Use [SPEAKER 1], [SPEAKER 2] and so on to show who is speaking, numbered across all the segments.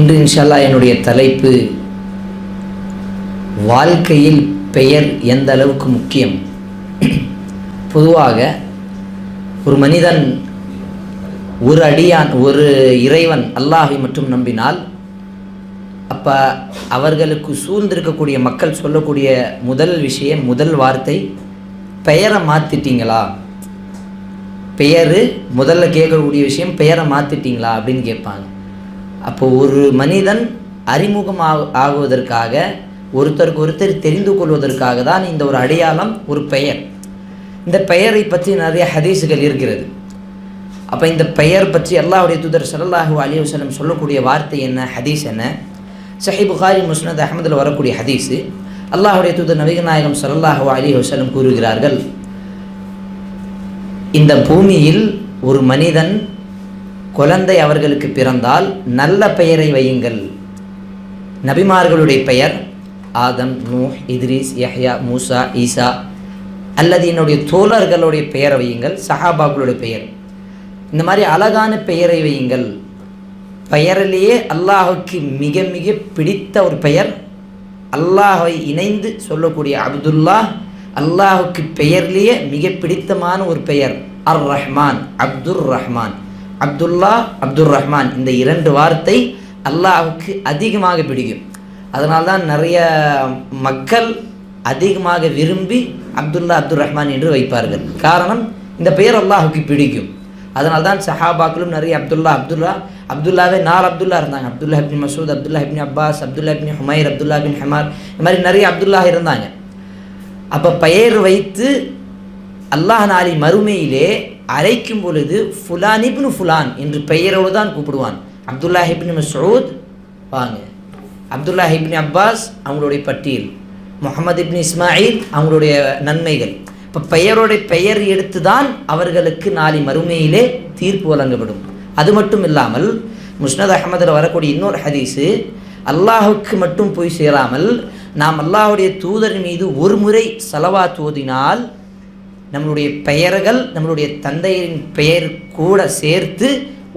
[SPEAKER 1] இன்று இன்ஷால்லா என்னுடைய தலைப்பு வாழ்க்கையில் பெயர் எந்த அளவுக்கு முக்கியம்? பொதுவாக ஒரு மனிதன் ஒரு அடியான் ஒரு இறைவன் அல்லாஹை மட்டும் நம்பினால் அப்போ அவர்களுக்கு சூழ்ந்திருக்கக்கூடிய மக்கள் சொல்லக்கூடிய முதல் விஷயம் முதல் வார்த்தை பெயரை மாற்றிட்டீங்களா பெயர் முதல்ல கேட்கக்கூடிய விஷயம் பெயரை மாற்றிட்டீங்களா அப்படின்னு கேட்பாங்க. அப்போ ஒரு மனிதன் அறிமுகம் ஆகுவதற்காக ஒருத்தருக்கு ஒருத்தர் தெரிந்து கொள்வதற்காக தான் இந்த ஒரு அடையாளம் ஒரு பெயர். இந்த பெயரை பற்றி நிறைய ஹதீஸுகள் இருக்கிறது. அப்போ இந்த பெயர் பற்றி அல்லாவுடைய தூதர் ஸல்லல்லாஹு அலி வசலம் சொல்லக்கூடிய வார்த்தை என்ன ஹதீஸ் என்ன? சஹி புகாரி முஸ்னத் அஹமதில் வரக்கூடிய ஹதீஸு. அல்லாஹுடைய தூதர் நபிகள் சல்லாஹூ அலி வசலம் கூறுகிறார்கள் இந்த பூமியில் ஒரு மனிதன் குழந்தை அவர்களுக்கு பிறந்தால் நல்ல பெயரை வையுங்கள். நபிமார்களுடைய பெயர் ஆதம் நூ இத்ரீஸ் யஹ்யா மூசா ஈசா. அல்லது என்னுடைய தோழர்களுடைய பெயரை வையுங்கள் சஹாபாக்களுடைய பெயர். இந்த மாதிரி அழகான பெயரை வையுங்கள். பெயரிலேயே அல்லாஹுக்கு மிக மிக பிடித்த ஒரு பெயர். அல்லாஹை இணைந்து சொல்லக்கூடிய அப்துல்லா அல்லாஹுக்கு பெயர்லேயே மிக பிடித்தமான ஒரு பெயர். அர் ரஹ்மான் அப்துர் ரஹ்மான் அப்துல்லா அப்துல் ரஹ்மான் இந்த இரண்டு வார்த்தை அல்லாஹுக்கு அதிகமாக பிடிக்கும். அதனால்தான் நிறைய மக்கள் அதிகமாக விரும்பி அப்துல்லா அப்துல் ரஹ்மான் என்று வைப்பார்கள். காரணம் இந்த பெயர் அல்லாஹுக்கு பிடிக்கும். அதனால்தான் சஹாபாக்களும் நிறைய அப்துல்லா அப்துல்லா அப்துல்லாவே நாலு அப்துல்லா இருந்தாங்க. Abdullah ibn Masud Abdullah ibn Abbas Abdullah ibn Humair Abdullah bin Hamar இந்த மாதிரி நிறைய அப்துல்லா இருந்தாங்க. அப்போ பெயர் வைத்து அல்லாஹ் நாளி மறுமையிலே அழைக்கும் பொழுது ஃபுலான் இப்னு ஃபுலான் என்று பெயரோடு தான் கூப்பிடுவான். அப்துல்லா ஹிப்னு மசூத் வாங்க. அப்துல்லா இப்னி அப்பாஸ் அவங்களுடைய பட்டியல். முகமது இப்னி இஸ்மாயில் அவங்களுடைய நன்மைகள். இப்போ பெயரோடைய பெயர் எடுத்து தான் அவர்களுக்கு நாளை மறுமையிலே தீர்ப்பு வழங்கப்படும். அது மட்டும் இல்லாமல் முஸ்னத் அகமதில் வரக்கூடிய இன்னொரு ஹதீஸு அல்லாஹுக்கு மட்டும் போய் சேராமல் நாம் அல்லாஹுடைய தூதர் மீது ஒரு முறை செலவா ஓதினால் நம்மளுடைய பெயர்கள் நம்மளுடைய தந்தையரின் பெயர் கூட சேர்த்து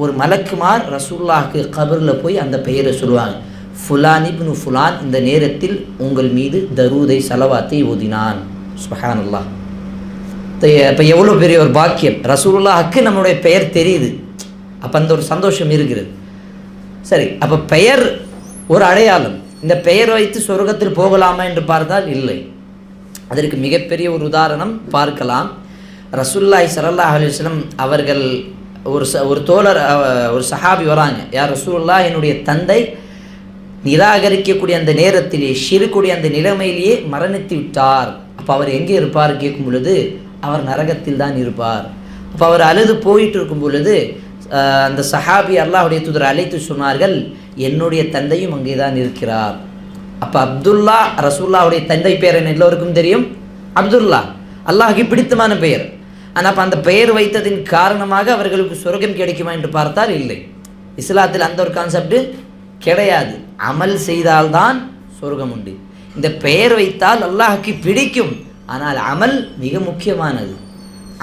[SPEAKER 1] ஒரு மலக்குமார் ரசூல்லாஹுக்கு கபரில் போய் அந்த பெயரை சொல்லுவாங்க. ஃபுலான் இப்னு ஃபுலான் இந்த நேரத்தில் உங்கள் மீது தரூதை செலவாத்தை ஓதினான். சுபஹானல்லாஹ். இப்போ எவ்வளோ பெரிய ஒரு பாக்கியம். ரசூலுல்லாஹுக்கு நம்மளுடைய பெயர் தெரியுது. அப்போ அந்த ஒரு சந்தோஷம் இருக்கிறது. சரி அப்போ பெயர் ஒரு அடையாளம். இந்த பெயர் வைத்து சொர்க்கத்தில் போகலாமா என்று பார்த்தால் இல்லை. அதற்கு மிகப்பெரிய ஒரு உதாரணம் பார்க்கலாம். ரசூல்லாய் சரல்லா அலைஹி அவர்கள் ஒரு ச ஒரு தோழர் ஒரு சஹாபி வராங்க. யார் ரசூல்லா என்னுடைய தந்தை நிராகரிக்கக்கூடிய அந்த நேரத்திலே ஷிருக்குடைய அந்த நிலைமையிலேயே மரணித்து விட்டார். அப்போ அவர் எங்கே இருப்பார்? கேட்கும் பொழுது அவர் நரகத்தில் தான் இருப்பார். அப்போ அவர் அழுது போயிட்டு இருக்கும் பொழுது அந்த சஹாபி அல்லாஹுடைய தூதர் அழைத்து சொன்னார்கள் என்னுடைய தந்தையும் அங்கே தான் இருக்கிறார். அப்போ அப்துல்லா ரசூல்லாவுடைய தந்தை பேர் என்ன எல்லோருக்கும் தெரியும்? அப்துல்லா. அல்லாஹி பிடித்தமான பெயர். ஆனால் அப்போ அந்த பெயர் வைத்ததின் காரணமாக அவர்களுக்கு சொர்க்கம் கிடைக்குமா என்று பார்த்தால் இல்லை. இஸ்லாத்தில் அந்த ஒரு கான்செப்ட் கிடையாது. அமல் செய்தால்தான் சொர்க்கம் உண்டு. இந்த பெயர் வைத்தால் அல்லாஹுக்கு பிடிக்கும். ஆனால் அமல் மிக முக்கியமானது.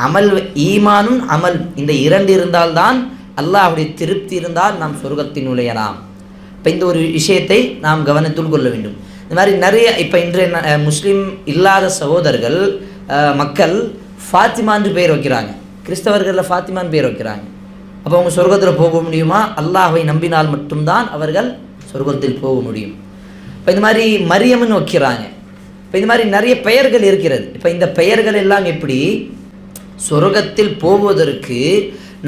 [SPEAKER 1] அமல் ஈமானும் அமல் இந்த இரண்டு இருந்தால்தான் அல்லாஹுடைய திருப்தி இருந்தால் நாம் சொர்க்கத்தில் நுழையலாம் இப்போ இந்த ஒரு விஷயத்தை நாம் கவனத்தில் கொள்ள வேண்டும். இந்த மாதிரி நிறைய இப்போ இன்றைய முஸ்லீம் இல்லாத சகோதரர்கள் மக்கள் ஃபாத்திமான்னு பேர் வைக்கிறாங்க. கிறிஸ்தவர்களில் ஃபாத்திமான்னு பேர் வைக்கிறாங்க. அப்போ அவங்க சொர்க்கத்தில் போக முடியுமா? அல்லாஹை நம்பினால் மட்டும்தான் அவர்கள் சொர்க்கத்தில் போக முடியும். இப்போ இந்த மாதிரி மரியம்னு வைக்கிறாங்க. இப்போ இந்த மாதிரி நிறைய பெயர்கள் இருக்கிறது. இப்போ இந்த பெயர்கள் எல்லாம் எப்படி? சொர்க்கத்தில் போவதற்கு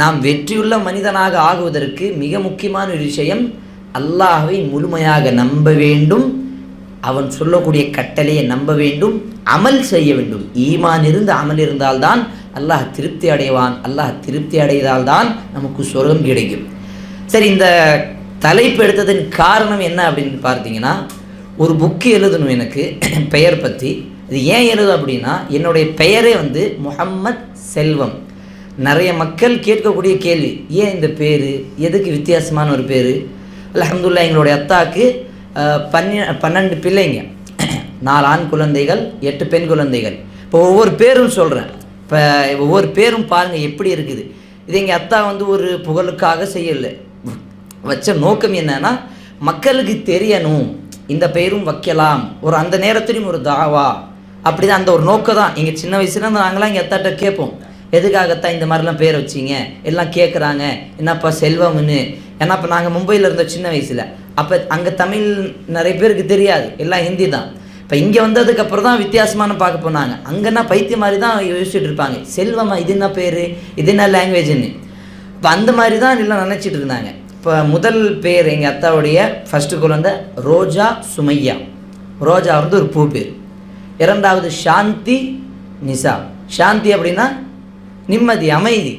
[SPEAKER 1] நாம் வெற்றியுள்ள மனிதனாக ஆகுவதற்கு மிக முக்கியமான ஒரு விஷயம் அல்லாஹை முழுமையாக நம்ப வேண்டும். அவன் சொல்லக்கூடிய கட்டளையை நம்ப வேண்டும். அமல் செய்ய வேண்டும். ஈமான் இருந்து அமல் இருந்தால்தான் அல்லாஹ் திருப்தி அடைவான். அல்லாஹ் திருப்தி அடைந்தால்தான் நமக்கு சொர்க்கம் கிடைக்கும். சரி இந்த தலைப்பு எடுத்ததன் காரணம் என்ன அப்படின்னு பார்த்தீங்கன்னா ஒரு புக்கு எழுதணும் எனக்கு. பெயர் பற்றி இது ஏன் எழுதும் அப்படின்னா என்னுடைய பெயரே வந்து முஹம்மத் செல்வம். நிறைய மக்கள் கேட்கக்கூடிய கேள்வி ஏன் இந்த பேர்? எதுக்கு வித்தியாசமான ஒரு பேர்? அலமதுல்லா எங்களுடைய அத்தாக்கு அஹ், பன்னெ பன்னெண்டு பிள்ளைங்க. நாலு ஆண் குழந்தைகள் எட்டு பெண் குழந்தைகள். இப்போ ஒவ்வொரு பேரும் சொல்கிறேன் இப்போ ஒவ்வொரு பேரும் பாருங்கள் எப்படி இருக்குது. இது எங்கள் அத்தா வந்து ஒரு புகழுக்காக செய்யலை. வச்ச நோக்கம் என்னன்னா மக்களுக்கு தெரியணும். இந்த பெயரும் வைக்கலாம். ஒரு அந்த நேரத்துலையும் ஒரு தாவா. அப்படி தான் அந்த ஒரு நோக்கம் தான் எங்கள் சின்ன வயசுலேருந்து நாங்களாம் எங்கள் அத்தாட்ட கேட்போம். எதுக்காகத்தான் இந்த மாதிரிலாம் பேர் வச்சீங்க? எல்லாம் கேட்குறாங்க என்னப்பா செல்வம்னு? ஏன்னா இப்போ நாங்கள் மும்பையில் இருந்தோம் சின்ன வயசில். அப்போ அங்கே தமிழ் நிறைய பேருக்கு தெரியாது. எல்லாம் ஹிந்தி தான். இப்போ இங்கே வந்ததுக்கப்புறம் தான் வித்தியாசமான பார்க்க போனாங்க. அங்கன்னா பைத்தியம் மாதிரி தான் யோசிச்சுட்டு இருப்பாங்க. செல்வமா இது என்ன பேர்? இது என்ன லாங்குவேஜ்னு இப்போ அந்த மாதிரி தான் எல்லாம் நினச்சிட்டு இருந்தாங்க. இப்போ முதல் பேர் எங்கள் அத்தாவுடைய ஃபஸ்ட்டு குழந்தை ரோஜா சுமையா. ரோஜா வந்து ஒரு பூ பேர். இரண்டாவது சாந்தி நிசா சாந்தி அப்படின்னா நிம்மதி அமைதி.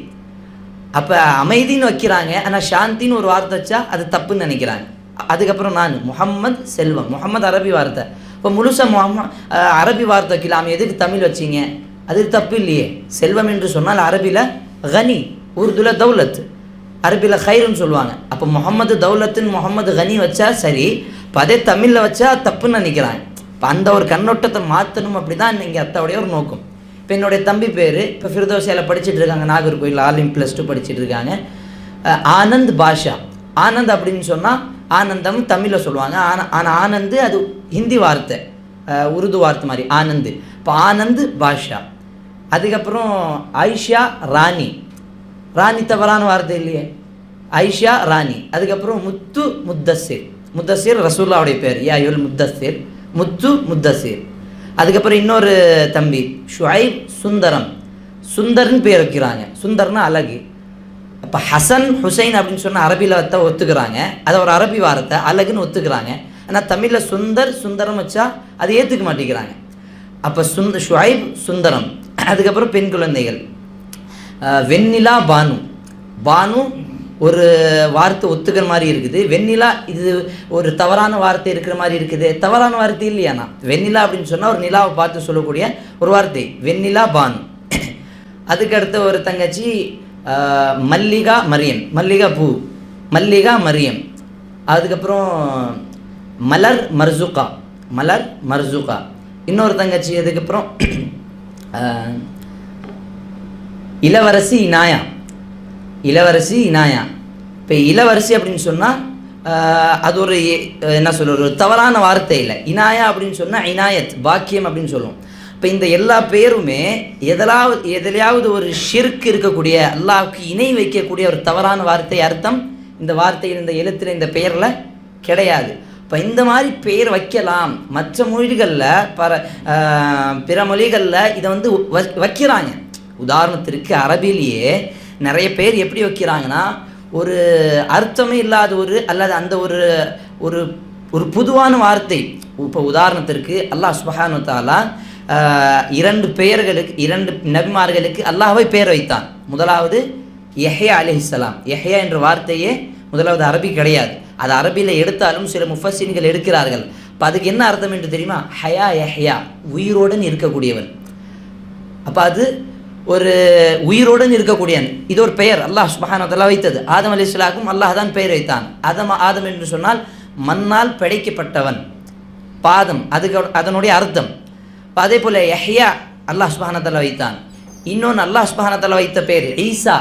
[SPEAKER 1] அப்போ அமைதின்னு வைக்கிறாங்க. ஆனால் சாந்தின்னு ஒரு வார்த்தை வச்சா அது தப்புன்னு நினைக்கிறாங்க. அதுக்கப்புறம் நான் முகம்மது செல்வம் முகம்மது அரபி வார்த்தை. இப்போ முழுசாக முகம்ம அரபி வார்த்தை வைக்கலாம் எதுக்கு தமிழ் வச்சீங்க? அது தப்பு இல்லையே. செல்வம் என்று சொன்னால் அரபியில் கனி உருதுல தௌலத். அரபியில் ஹைருன்னு சொல்லுவாங்க. அப்போ முகம்மது தௌலத்துன்னு முகம்மது கனி வச்சா சரி இப்போ அதே தமிழில் வச்சா தப்புன்னு நினைக்கிறாங்க. இப்போ அந்த ஒரு கண்ணோட்டத்தை மாற்றணும் அப்படி தான் இங்கே அத்தாவுடைய ஒரு நோக்கம். இப்போ என்னுடைய தம்பி பேர் இப்போ ஃபிர்தோசியாவில் படிச்சுட்டு இருக்காங்க நாகர்கோயில் ஆலிம் ப்ளஸ் டூ படிச்சுட்டு இருக்காங்க. ஆனந்த் பாஷா. ஆனந்த் அப்படின்னு சொன்னால் ஆனந்தம் தமிழில் சொல்லுவாங்க. ஆனா ஆனால் ஆனந்து அது ஹிந்தி வார்த்தை. உருது வார்த்தை மாதிரி ஆனந்து. இப்போ ஆனந்த் பாஷா. அதுக்கப்புறம் ஐஷா ராணி. ராணி தவறான வார்த்தை இல்லையே. ஐஷா ராணி. அதுக்கப்புறம் முத்து முத்தசிர் முத்தசிர் ரசூல்லாவுடைய பேர். யா யுல் முத்தசிர் முத்து முத்தசிர் அதுக்கப்புறம் இன்னொரு தம்பி ஷுஐப் சுந்தரம். சுந்தர்னு பேர் வைக்கிறாங்க. சுந்தர்னா அழகு. அப்போ ஹசன் ஹுசைன் அப்படின்னு சொன்ன அரபியில் தான் ஒத்துக்கிறாங்க. அதை ஒரு அரபி வார்த்தை அழகுன்னு ஒத்துக்கிறாங்க. ஆனால் தமிழில் சுந்தர் சுந்தரம் வச்சா அதை ஏற்றுக்க மாட்டேங்கிறாங்க. அப்போ சுந்த ஷுஐப் சுந்தரம். அதுக்கப்புறம் பெண் குழந்தைகள். வெண்ணிலா பானு. பானு ஒரு வார்த்தை ஒத்துக்கிற மாதிரி இருக்குது. வெண்ணிலா இது ஒரு தவறான வார்த்தை இருக்கிற மாதிரி இருக்குது. தவறான வார்த்தை இல்லையாண்ணா வெண்ணிலா அப்படின்னு சொன்னால் ஒரு நிலாவை பார்த்து சொல்லக்கூடிய ஒரு வார்த்தை. வெண்ணிலா பானு. அதுக்கு அடுத்த ஒரு தங்கச்சி மல்லிகா மரியம் மல்லிகா பூ. மல்லிகா மரியம் அதுக்கப்புறம் மலர் மர்சுகா. மலர் மர்சுகா. இன்னொரு தங்கச்சி அதுக்கப்புறம் இளவரசி இனாயா இளவரசி இனாயா. இப்போ இளவரசி அப்படின்னு சொன்னால் அது ஒரு என்ன சொல்கிறது ஒரு தவறான வார்த்தை இல்லை. இனாயா அப்படின்னு சொன்னால் இனாயத் பாக்கியம் அப்படின்னு சொல்லுவோம். இப்போ இந்த எல்லா பேருமே எதலாவது எதிலையாவது ஒரு ஷிர்க் இருக்கக்கூடிய அல்லாவுக்கு இணை வைக்கக்கூடிய ஒரு தவறான வார்த்தை அர்த்தம். இந்த வார்த்தையில் இந்த எழுத்தில் இந்த பெயரில் கிடையாது. இப்போ இந்த மாதிரி பெயர் வைக்கலாம். மற்ற மொழிகளில் பர பிற மொழிகளில் இதை வந்து வ- வைக்கிறாங்க. உதாரணத்திற்கு அரபிலேயே நிறைய பேர் எப்படி வைக்கிறாங்கன்னா ஒரு அர்த்தமே இல்லாத ஒரு அல்லது அந்த ஒரு ஒரு ஒரு பொதுவான வார்த்தை. இப்போ உதாரணத்திற்கு அல்லாஹ் சுபஹானு தாலா இரண்டு பெயர்களுக்கு இரண்டு நபிமார்களுக்கு அல்லாஹாவை பெயர் வைத்தான். முதலாவது யஹ்யா அலிஹிஸ்ஸலாம் எஹ்யா என்ற வார்த்தையே முதலாவது அரபி கிடையாது. அது அரபியில் எடுத்தாலும் சில முஃபசின்கள் எடுக்கிறார்கள். அப்போ அதுக்கு என்ன அர்த்தம் என்று தெரியுமா? ஹயா எஹ்யா உயிரோடன் இருக்கக்கூடியவன். அப்போ அது ஒரு உயிரோடன் இருக்கக்கூடியவன். இது ஒரு பெயர். அல்லாஹ் சுபஹானதல்லா வைத்தது. ஆதம் அலி இஸ்லாக்கும் அல்லாஹ் தான் பெயர் வைத்தான். ஆதம் ஆதம் என்று சொன்னால் மண்ணால் படைக்கப்பட்டவன். பாதம். அதுக்கு அதனுடைய அர்த்தம். இப்போ அதே போல் யஹ்யா அல்லாஹ் சுபஹானதல்லா வைத்தான். இன்னொன்று அல்லாஹ் சுபஹானதல்லா வைத்த பெயர் ஈசா.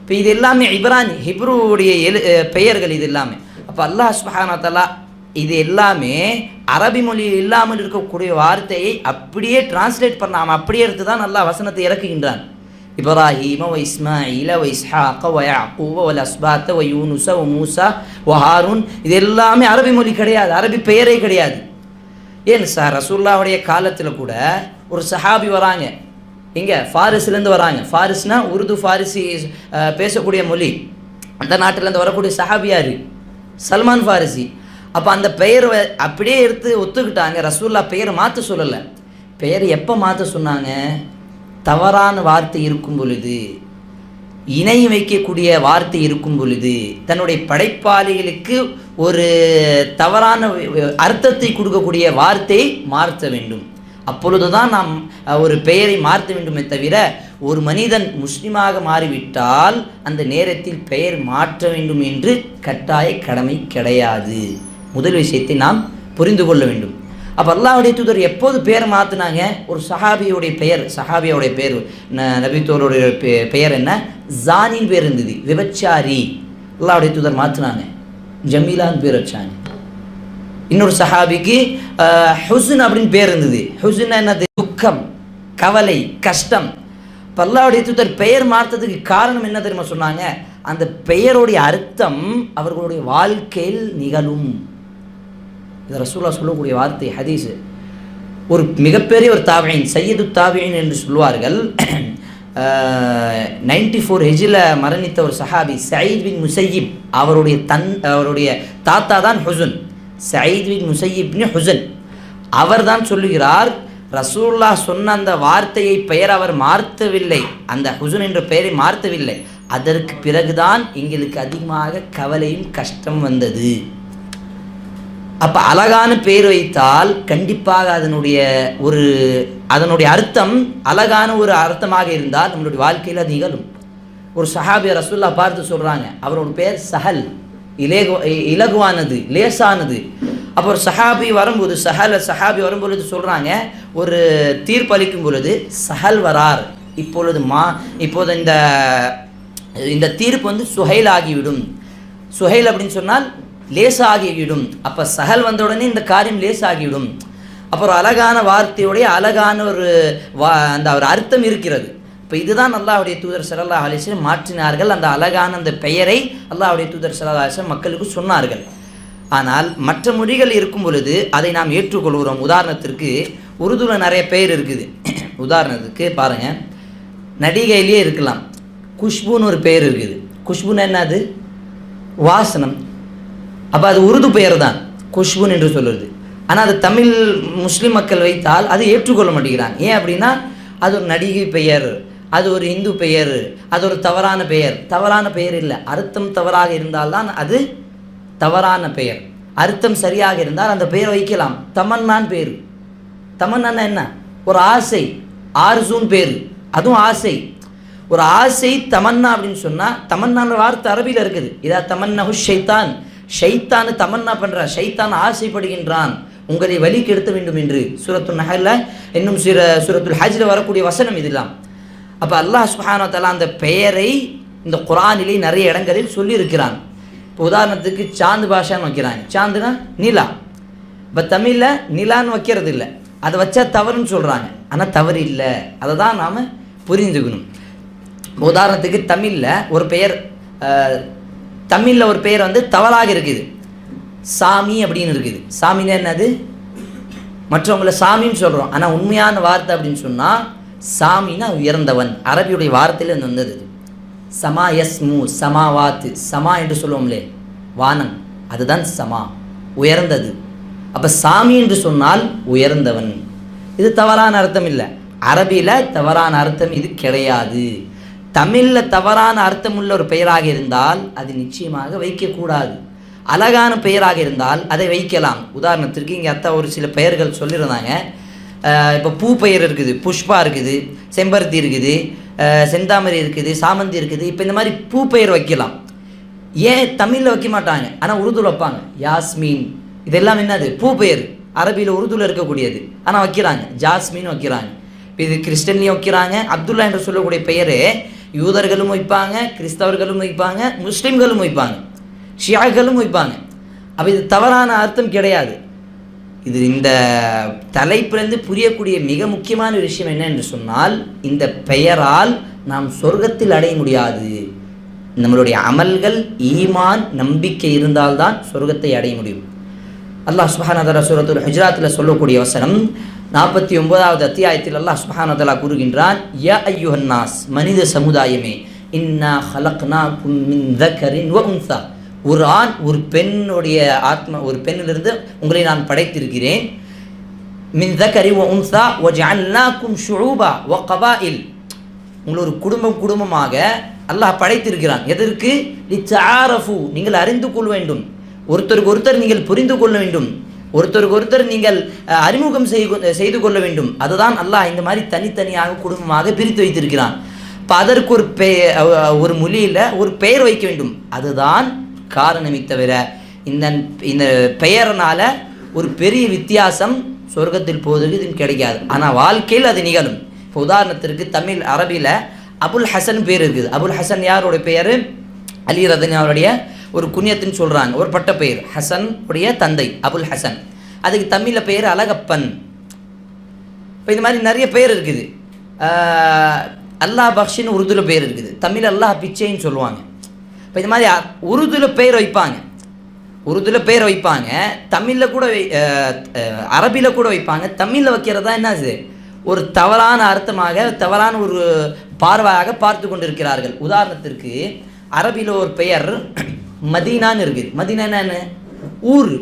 [SPEAKER 1] இப்போ இது எல்லாமே இப்ரான் ஹிப்ருவுடைய எழு பெயர்கள் இது எல்லாமே. அப்போ அல்லாஹ் சுபஹானதல்லா இது எல்லாமே அரபி மொழியில் இல்லாமல் இருக்கக்கூடிய வார்த்தையை அப்படியே டிரான்ஸ்லேட் பண்ணாமல் அப்படியே எடுத்து தான் நல்லா வசனத்தை இறக்குகின்றான். இப்ராஹீம வ இஸ்மாயில வ இஸ்ஹாக்க வ யாக்கூவ வ அஸ்பாத்த வ யூனுச வ மூசா வ ஹாரூன். இது எல்லாமே அரபி மொழி கிடையாது அரபி பெயரே கிடையாது. ஏன் சார் ரசூல்லாவுடைய காலத்தில் கூட ஒரு சஹாபி வராங்க. இங்கே ஃபாரிஸ்லேருந்து வராங்க. ஃபாரிஸ்னா உருது ஃபாரிசி பேசக்கூடிய மொழி. அந்த நாட்டிலேருந்து வரக்கூடிய சஹாபியார் சல்மான் ஃபாரிசி. அப்போ அந்த பெயர் அப்படியே எடுத்து ஒத்துக்கிட்டாங்க. ரசூல்லா பெயரை மாற்ற சொல்லலை. பெயர் எப்போ மாற்ற சொன்னாங்க? தவறான வார்த்தை இருக்கும் பொழுது இணை வைக்கக்கூடிய வார்த்தை இருக்கும் பொழுது தன்னுடைய படைப்பாளிகளுக்கு ஒரு தவறான அர்த்தத்தை கொடுக்கக்கூடிய வார்த்தையை மாற்ற வேண்டும். அப்பொழுதுதான் நாம் ஒரு பெயரை மாற்ற வேண்டுமே தவிர ஒரு மனிதன் முஸ்லீமாக மாறிவிட்டால் அந்த நேரத்தில் பெயர் மாற்ற வேண்டும் என்று கட்டாய கடமை கிடையாது. முதல் விஷயத்தை நாம் புரிந்து கொள்ள வேண்டும். அப்போ அல்லாவுடைய தூதர் எப்போது பேரை மாற்றினாங்க ஒரு சஹாபியோடைய பெயர் சஹாபியோடைய பேர் நபித்தோருடைய பெ- பெயர் என்ன? ஜானின் பேர் இருந்தது விபச்சாரி. அல்லாவுடைய தூதர் மாற்றினாங்க ஜமீலான்னு பேர் வச்சாங்க. இன்னொரு சஹாபிக்கு ஹுசுன் அப்படின்னு பேர் இருந்தது. ஹுசுன் என்னது? துக்கம் கவலை கஷ்டம். பல்லாவுடைய தூதர் பெயர் மாற்றத்துக்கு காரணம் என்ன தெரியுமா சொன்னாங்க? அந்த பெயருடைய அர்த்தம் அவர்களுடைய வாழ்க்கையில் நிகழும். இது ரசூலா சொல்லக்கூடிய வார்த்தை ஹதீஸு. ஒரு மிகப்பெரிய ஒரு தாவையின் சையது தாபியின் என்று சொல்வார்கள் நைன்டி ஃபோர் ஹெஜில் மரணித்த ஒரு சஹாபி சயீத் பின் முசையிப் அவருடைய தன் அவருடைய தாத்தா தான் ஹுசன். சயீத் பின் முசையிப்னு ஹுசன். அவர் தான் சொல்லுகிறார் ரசூல்லா சொன்ன அந்த வார்த்தையை பெயர் அவர் மாற்றவில்லை. அந்த ஹுசன் என்ற பெயரை மாற்றவில்லை. அதற்கு பிறகுதான் எங்களுக்கு அதிகமாக கவலையும் கஷ்டம் வந்தது. அப்போ அழகான பேர் வைத்தால் கண்டிப்பாக அதனுடைய ஒரு அதனுடைய அர்த்தம் அழகான ஒரு அர்த்தமாக இருந்தால் நம்மளுடைய வாழ்க்கையில் அது நிகழும். ஒரு சஹாபிய ரசுல்லா பார்த்து சொல்கிறாங்க அவரோட பேர் சஹல். இலேகு இலகுவானது லேசானது. அப்போ ஒரு சஹாபி வரும்போது சஹல் சஹாபி வரும்பொழுது சொல்கிறாங்க ஒரு தீர்ப்பளிக்கும் பொழுது சஹல் வரார். இப்பொழுது மா இப்போது இந்த இந்த தீர்ப்பு வந்து சுஹைல் ஆகிவிடும். சுஹைல் அப்படின்னு சொன்னால் லேசாகிவிடும். அப்போ சஹல் வந்த உடனே இந்த காரியம் லேசாகிவிடும். அப்புறம் அழகான வார்த்தையுடைய அழகான ஒரு வா அந்த ஒரு அர்த்தம் இருக்கிறது. இப்போ இதுதான் அல்லாஹ்வுடைய தூதர் ஸல்லல்லாஹு அலைஹி மாற்றினார்கள். அந்த அழகான அந்த பெயரை அல்லாஹுடைய தூதர் ஸல்லல்லாஹு அலைஹி மக்களுக்கு சொன்னார்கள். ஆனால் மற்ற மொழிகள் இருக்கும் பொழுது அதை நாம் ஏற்றுக்கொள்கிறோம். உதாரணத்திற்கு உருதுல நிறைய பெயர் இருக்குது. உதாரணத்துக்கு பாருங்கள் நடிகையிலேயே இருக்கலாம். குஷ்புன்னு ஒரு பெயர் இருக்குது. குஷ்புன்னு என்னது? வாசனம். அப்போ அது உருது பெயர் தான் குஷ்புன் என்று சொல்லுறது. ஆனால் அது தமிழ் முஸ்லீம் மக்கள் வைத்தால் அது ஏற்றுக்கொள்ள மாட்டேங்கிறாங்க. ஏன் அப்படின்னா அது ஒரு நடிகை பெயர் அது ஒரு இந்து பெயர் அது ஒரு தவறான பெயர். தவறான பெயர் இல்லை. அர்த்தம் தவறாக இருந்தால்தான் அது தவறான பெயர். அர்த்தம் சரியாக இருந்தால் அந்த பெயர் வைக்கலாம். தமன்னான் பேர். தமன்னா என்ன? ஒரு ஆசை. ஆர்சூன் பேர். அதுவும் ஆசை. ஒரு ஆசை தமன்னா அப்படின்னு சொன்னால் தமன்னான்ற வார்த்தை அரபியில் இருக்குது. இதா தமன்னஹு ஷைத்தான். ஷைத்தானு தமன்னா பண்ணுறான் ஷைத்தான் ஆசைப்படுகின்றான். உங்களை வழி கெடுத்த வேண்டும் என்று. சூரத்து நகரில் இன்னும் சிற சூரத்துல் ஹஜ்ல வரக்கூடிய வசனம் இதெல்லாம். அப்போ அல்லாஹ் சுப்ஹானஹு தலா அந்த பெயரை இந்த குரானிலே நிறைய இடங்களில் சொல்லியிருக்கிறான். இப்போ உதாரணத்துக்கு சாந்து பாஷான்னு வைக்கிறாங்க. சாந்துனா நிலா. இப்போ தமிழில் நிலான்னு வைக்கிறது இல்லை அதை வச்சா தவறுன்னு சொல்கிறாங்க ஆனால் தவறு இல்லை. அதை தான் நாம் புரிந்துக்கணும் உதாரணத்துக்கு தமிழில் ஒரு பெயர் தமிழில் ஒரு பெயர் வந்து தவறாக இருக்குது. சாமி அப்படின்னு இருக்குது. சாமின்னா என்னது? மற்றவங்கள சாமின்னு சொல்கிறோம் ஆனால் உண்மையான வார்த்தை அப்படின்னு சொன்னால் சாமின்னா உயர்ந்தவன். அரபியுடைய வார்த்தையில் இருந்து வந்தது இது. சமா வாத்து. சமா என்று சொல்லுவோம்லே வானம். அதுதான் சமா. உயர்ந்தது. அப்போ சாமி என்று சொன்னால் உயர்ந்தவன். இது தவறான அர்த்தம் இல்லை. அரபியில் தவறான அர்த்தம் இது கிடையாது. தமிழில் தவறான அர்த்தம் உள்ள ஒரு பெயராக இருந்தால் அது நிச்சயமாக வைக்கக்கூடாது. அழகான பெயராக இருந்தால் அதை வைக்கலாம். உதாரணத்திற்கு இங்கே அத்தா ஒரு சில பெயர்கள் சொல்லியிருந்தாங்க இப்போ பூ பெயர் இருக்குது புஷ்பா இருக்குது செம்பருத்தி இருக்குது செந்தாமரி செந்தாமரை இருக்குது சாமந்தி இருக்குது. இப்போ இந்த மாதிரி பூ பெயர் வைக்கலாம். ஏன் தமிழில் வைக்க மாட்டாங்க? ஆனால் உருதுல வைப்பாங்க. யாஸ்மீன். இதெல்லாம் என்னது? பூ பெயர். அரபியில் உருதுல இருக்கக்கூடியது. ஆனால் வைக்கிறாங்க. ஜாஸ்மின் வைக்கிறாங்க. இது கிறிஸ்டன்லேயும் வைக்கிறாங்க. அப்துல்லா என்று சொல்லக்கூடிய பெயர் யூதர்களும் வைப்பாங்க கிறிஸ்தவர்களும் வைப்பாங்க முஸ்லீம்களும் வைப்பாங்க ஷியாக்களும் வைப்பாங்க. அப்போ இது தவறான அர்த்தம் கிடையாது. இது இந்த தலைப்பிலிருந்து புரியக்கூடிய மிக முக்கியமான விஷயம் என்ன என்று சொன்னால் இந்த பெயரால் நாம் சொர்க்கத்தில் அடைய முடியாது. நம்மளுடைய அமல்கள் ஈமான் நம்பிக்கை இருந்தால்தான் சொர்க்கத்தை அடைய முடியும். அல்லாஹ் சுபஹானதர சூரத்துல் ஹுஜராத்தில் சொல்லக்கூடிய வசனம் நாற்பத்தி ஒன்பதாவது அத்தியாயத்தில் அல்லாஹ் சுஹானதலா கூறுகின்றான் ய ஐயுஹன்னாஸ் மனித சமுதாயமே இன்னா ஹலக்னா மின் தக்கரின் வ உன்சா. ஒரு ஆண் ஒரு பெண்ணுடைய ஆத்ம ஒரு பெண்ணிலிருந்து உங்களை நான் படைத்திருக்கிறேன். மின் தக்கரி ஓ உன்சா வ ஜஅல்னாக்கும் ஓ கபா இல் உங்களை ஒரு குடும்பம் குடும்பமாக அல்லாஹ் படைத்திருக்கிறான். எதற்கு? நீங்கள் அறிந்து கொள்ள வேண்டும். ஒருத்தருக்கு ஒருத்தர் நீங்கள் புரிந்து கொள்ள வேண்டும். ஒருத்தருக்கு ஒருத்தர் நீங்கள் அறிமுகம் செய்து செய்து கொள்ள வேண்டும். அதுதான் அல்லாஹ் இந்த மாதிரி தனித்தனியாக குடும்பமாக பிரித்து வைத்திருக்கிறான். இப்போ அதற்கு ஒரு பெ ஒரு மொழியில் ஒரு பெயர் வைக்க வேண்டும். அதுதான் காரணமே தவிர இந்த இந்த பெயரனால் ஒரு பெரிய வித்தியாசம் சொர்க்கத்தில் போவதற்கு இது கிடைக்காது. ஆனால் வாழ்க்கையில் அது நிகழும். இப்போ உதாரணத்திற்கு தமிழ் அரபியில் அபுல் ஹசன் பேர் இருக்குது. அபுல் ஹசன் யாருடைய பெயர்? அலி ரதன் அவருடைய ஒரு குனியத்துன்னு சொல்கிறாங்க ஒரு பட்ட பெயர். ஹசன் உடைய தந்தை அபுல் ஹசன். அதுக்கு தமிழில் பெயர் அழகப்பன். இப்போ இந்த மாதிரி நிறைய பேர் இருக்குது. அல்லாஹ் பக்ஷின்னு உருதுல பேர் இருக்குது. தமிழ் அல்லாஹ் பிச்சைன்னு சொல்லுவாங்க. இப்போ இந்த மாதிரி அ- உருதுல பேர் வைப்பாங்க. உருதுல பேர் வைப்பாங்க. தமிழில் கூட வை- கூட வைப்பாங்க. தமிழில் வைக்கிறதா என்னது ஒரு தவறான அர்த்தமாக தவறான ஒரு பார்வையாக பார்த்து கொண்டிருக்கிறார்கள். உதாரணத்திற்கு அரபியில் ஒரு பெயர் மதீனான்னு இருக்குது மதீனா என்ன ஊர்.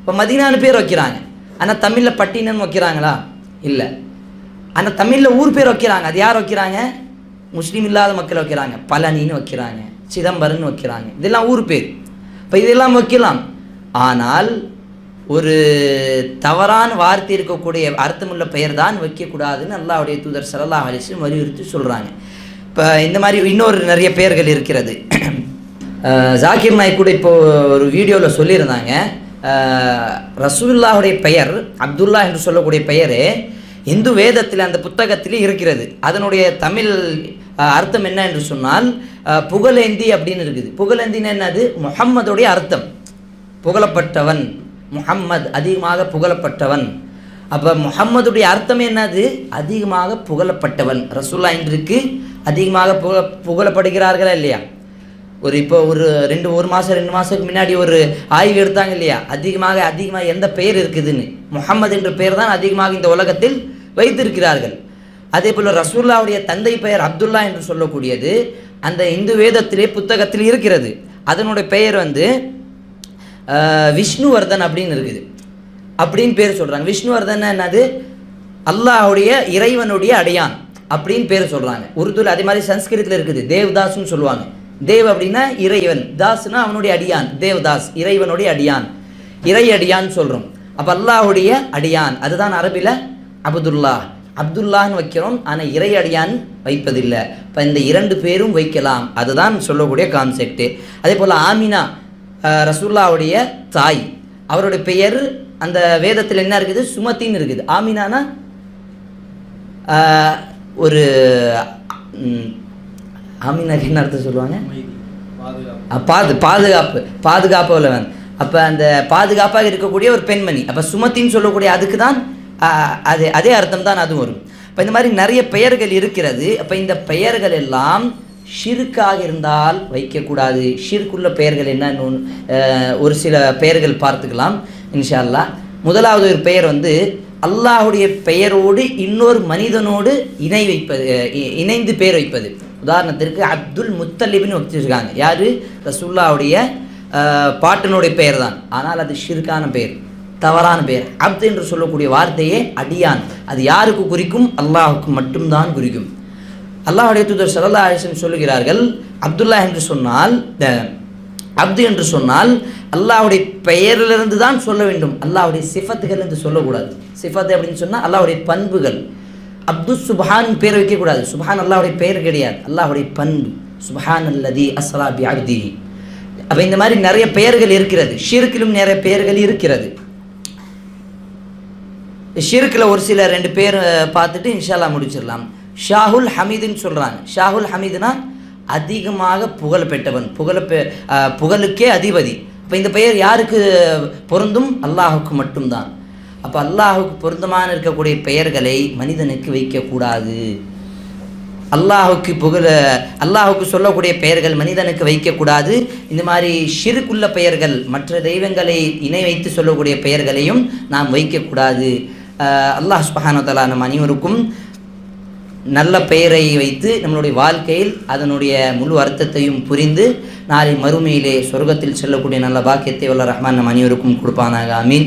[SPEAKER 1] இப்போ மதீனான்னு பேர் வைக்கிறாங்க. ஆனால் தமிழில் பட்டினன்னு வைக்கிறாங்களா? இல்லை. ஆனால் தமிழில் ஊர் பேர் வைக்கிறாங்க. அது யார் வைக்கிறாங்க? முஸ்லீம் இல்லாத மக்கள் வைக்கிறாங்க. பழனின்னு வைக்கிறாங்க. சிதம்பரம்னு வைக்கிறாங்க. இதெல்லாம் ஊர் பேர். இப்போ இதெல்லாம் வைக்கலாம். ஆனால் ஒரு தவறான வார்த்தை இருக்கக்கூடிய அர்த்தமுள்ள பெயர் தான் வைக்கக்கூடாதுன்னு அல்லாவுடைய தூதர் ஸல்லல்லாஹு அலைஹி வலியுறுத்தி சொல்கிறாங்க இப்போ இந்த மாதிரி இன்னொரு நிறைய பெயர்கள் இருக்கிறது. ஜாகிர் நாய்க் கூட இப்போது ஒரு வீடியோவில் சொல்லியிருந்தாங்க. ரசூல்லாவுடைய பெயர் அப்துல்லா என்று சொல்லக்கூடிய பெயர் இந்து வேதத்தில் அந்த புத்தகத்தில் இருக்கிறது. அதனுடைய தமிழ் அர்த்தம் என்ன என்று சொன்னால் புகழேந்தி அப்படின்னு இருக்குது. புகழேந்தின்னு என்னது? முஹம்மதுடைய அர்த்தம். புகழப்பட்டவன் முகம்மது அதிகமாக புகழப்பட்டவன். அப்போ முஹம்மதுடைய அர்த்தம் என்னது? அதிகமாக புகழப்பட்டவன். ரசூல்லா இன்றைக்கு அதிகமாக புகழ புகழப்படுகிறார்களா இல்லையா? ஒரு இப்போ ஒரு ரெண்டு ஒரு மாதம் ரெண்டு மாதத்துக்கு முன்னாடி ஒரு ஆய்வு எடுத்தாங்க இல்லையா? அதிகமாக அதிகமாக எந்த பெயர் இருக்குதுன்னு? முகமது என்ற பெயர் தான் அதிகமாக இந்த உலகத்தில் வைத்திருக்கிறார்கள். அதே போல் ரசூல்லாவுடைய தந்தை பெயர் அப்துல்லா என்று சொல்லக்கூடியது அந்த இந்து வேதத்திலே புத்தகத்தில் இருக்கிறது. அதனுடைய பெயர் வந்து விஷ்ணுவர்தன் அப்படின்னு இருக்குது. அப்படின்னு பேர் சொல்கிறாங்க விஷ்ணுவர்தன் என்னது? அல்லாஹ்வுடைய இறைவனுடைய அடையான் அப்படின்னு பேர் சொல்கிறாங்க உருதுல அதே மாதிரி சன்ஸ்கிருத்தில் இருக்குது. தேவ்தாஸ்ன்னு சொல்லுவாங்க. தேவ் அப்படின்னா இறைவன். தாஸ்னா அவனுடைய அடியான். தேவதாஸ் இறைவனுடைய அடியான். இறை அடியான் சொல்கிறோம் அப்போ அல்லாஹ்வுடைய அடியான். அதுதான் அரபில் அப்துல்லா. அப்துல்லான்னு வைக்கிறோம். ஆனால் இறை அடியான் வைப்பதில்லை. இப்போ இந்த இரண்டு பேரும் வைக்கலாம். அதுதான் சொல்லக்கூடிய கான்செப்ட் அதே போல் ஆமினா ரசூல்லாவுடைய தாய். அவருடைய பெயர் அந்த வேதத்தில் என்ன இருக்குது? சுமத்தின்னு இருக்குது. ஆமினானா ஒரு ஆமினாக்கு என்ன அர்த்தம் சொல்லுவாங்க? பாது பாதுகாப்பு. பாதுகாப்பு உள்ளவன் அப்போ அந்த பாதுகாப்பாக இருக்கக்கூடிய ஒரு பெண்மணி அப்போ சுமத்தின்னு சொல்லக்கூடிய அதுக்கு தான் அது அதே அர்த்தம் தான் அது வரும். இப்போ இந்த மாதிரி நிறைய பெயர்கள் இருக்கிறது. அப்போ இந்த பெயர்கள் எல்லாம் ஷிருக்காக இருந்தால் வைக்கக்கூடாது. ஷிர்க்குள்ள பெயர்கள் என்னன்னு ஒரு சில பெயர்கள் பார்த்துக்கலாம் இன்ஷா அல்லாஹ் முதலாவது ஒரு பெயர் வந்து அல்லாஹுடைய பெயரோடு இன்னொரு மனிதனோடு இணை வைப்பது இணைந்து பெயர் வைப்பது. உதாரணத்திற்கு அப்துல் முத்தலிப்னு வச்சிருக்காங்க. யார்? ரசுல்லாவுடைய பாட்டினுடைய பாட்டனுடைய பெயர் தான் ஆனால் அது ஷிர்கான பெயர் தவறான பெயர். அப்து என்று சொல்லக்கூடிய வார்த்தையே அடியான். அது யாருக்கு குறிக்கும்? அல்லாஹுக்கு மட்டும்தான் குறிக்கும். அல்லாஹுடைய தூதர் சல்லா அலிஸ்லம் சொல்லுகிறார்கள் அப்துல்லா என்று சொன்னால் அப்து என்று சொன்னால் அல்லாவுடைய பெயரிலிருந்து தான் சொல்ல வேண்டும். அல்லாவுடைய சிஃபத்துகள் என்று சொல்லக்கூடாது. சிஃபத்து அப்படின்னு சொன்னால் அல்லாவுடைய பண்புகள். அப்து சுபஹான் பேர் வைக்கக்கூடாது. சுபான் அல்லாஹ்வுடைய பெயர் கிடையாது. அல்லாஹுடைய பண்பு. சுபஹான் அல்லதி அஸ்ரா பி அப்திஹி அப்போ இந்த மாதிரி நிறைய பெயர்கள் இருக்கிறது. ஷீருக்கிலும் நிறைய பெயர்கள் இருக்கிறது. ஷிர்கில் ஒரு சில ரெண்டு பேர் பார்த்துட்டு இன்ஷால்லா முடிச்சிடலாம். ஷாஹுல் ஹமீதுன்னு சொல்கிறாங்க ஷாஹுல் ஹமீதுனா அதிகமாக புகழ் பெற்றவன். புகழ புகழுக்கே அதிபதி. அப்போ இந்த பெயர் யாருக்கு பொருந்தும்? அல்லாஹுக்கு மட்டும்தான். அப்போ அல்லாஹுக்கு பொருந்தமான இருக்கக்கூடிய பெயர்களை மனிதனுக்கு வைக்கக்கூடாது. அல்லாஹுக்கு புகழ அல்லாஹுக்கு சொல்லக்கூடிய பெயர்கள் மனிதனுக்கு வைக்கக்கூடாது. இந்த மாதிரி சிறுக்குள்ள பெயர்கள் மற்ற தெய்வங்களை இணை வைத்து சொல்லக்கூடிய பெயர்களையும் நாம் வைக்கக்கூடாது. அல்லாஹ் சுபஹானு நம் அனைவருக்கும் நல்ல பெயரை வைத்து நம்மளுடைய வாழ்க்கையில் அதனுடைய முழு அர்த்தத்தையும் புரிந்து நாளை மறுமையிலே சொர்க்கத்தில் செல்லக்கூடிய நல்ல பாக்கியத்தை வல்ல ரஹ்மான் நம் அனைவருக்கும் கொடுப்பானாக. அமீன்